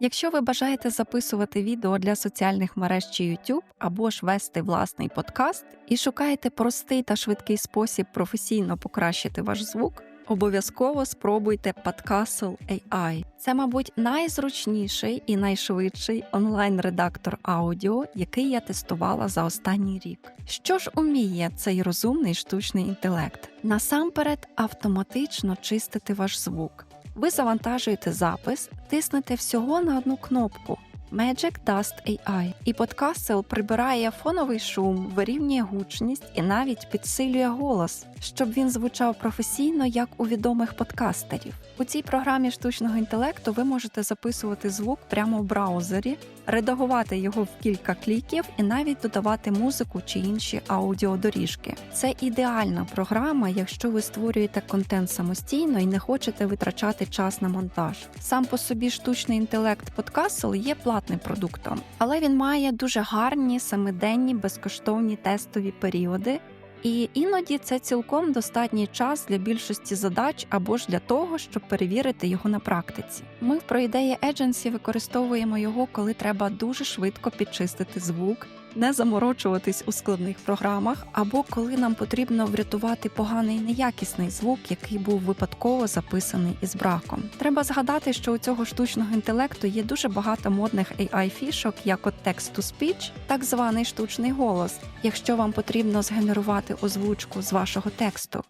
Якщо ви бажаєте записувати відео для соціальних мереж чи YouTube або ж вести власний подкаст і шукаєте простий та швидкий спосіб професійно покращити ваш звук, обов'язково спробуйте Podcastle AI. Це, мабуть, найзручніший і найшвидший онлайн-редактор аудіо, який я тестувала за останній рік. Що ж уміє цей розумний штучний інтелект? Насамперед автоматично чистити ваш звук. Ви завантажуєте запис, тиснете всього на одну кнопку Magic Dust AI, і Podcastle прибирає фоновий шум, вирівнює гучність і навіть підсилює голос, щоб він звучав професійно, як у відомих подкастерів. У цій програмі штучного інтелекту ви можете записувати звук прямо в браузері, редагувати його в кілька кліків і навіть додавати музику чи інші аудіодоріжки. Це ідеальна програма, якщо ви створюєте контент самостійно і не хочете витрачати час на монтаж. Сам по собі штучний інтелект Podcastle є платним продуктом, але він має дуже гарні семиденні безкоштовні тестові періоди. І іноді це цілком достатній час для більшості задач або ж для того, щоб перевірити його на практиці. Ми в ProIdea Agency використовуємо його, коли треба дуже швидко підчистити звук, не заморочуватись у складних програмах, або коли нам потрібно врятувати поганий неякісний звук, який був випадково записаний із браком. Треба згадати, що у цього штучного інтелекту є дуже багато модних ai фішок, як от text-to-speech, так званий штучний голос, якщо вам потрібно згенерувати озвучку з вашого тексту.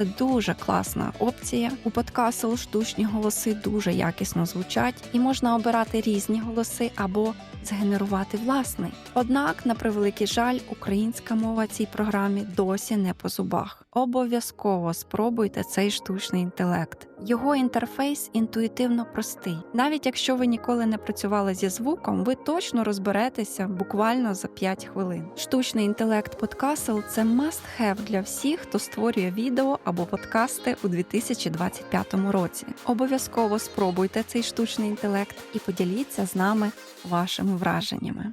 Це дуже класна опція. У Podcastle штучні голоси дуже якісно звучать, і можна обирати різні голоси або згенерувати власний. Однак, на превеликий жаль, українська мова цій програмі досі не по зубах. Обов'язково спробуйте цей штучний інтелект. Його інтерфейс інтуїтивно простий. Навіть якщо ви ніколи не працювали зі звуком, ви точно розберетеся буквально за 5 хвилин. Штучний інтелект Podcastle – це must-have для всіх, хто створює відео або подкасти у 2025 році. Обов'язково спробуйте цей штучний інтелект і поділіться з нами вашими враженнями.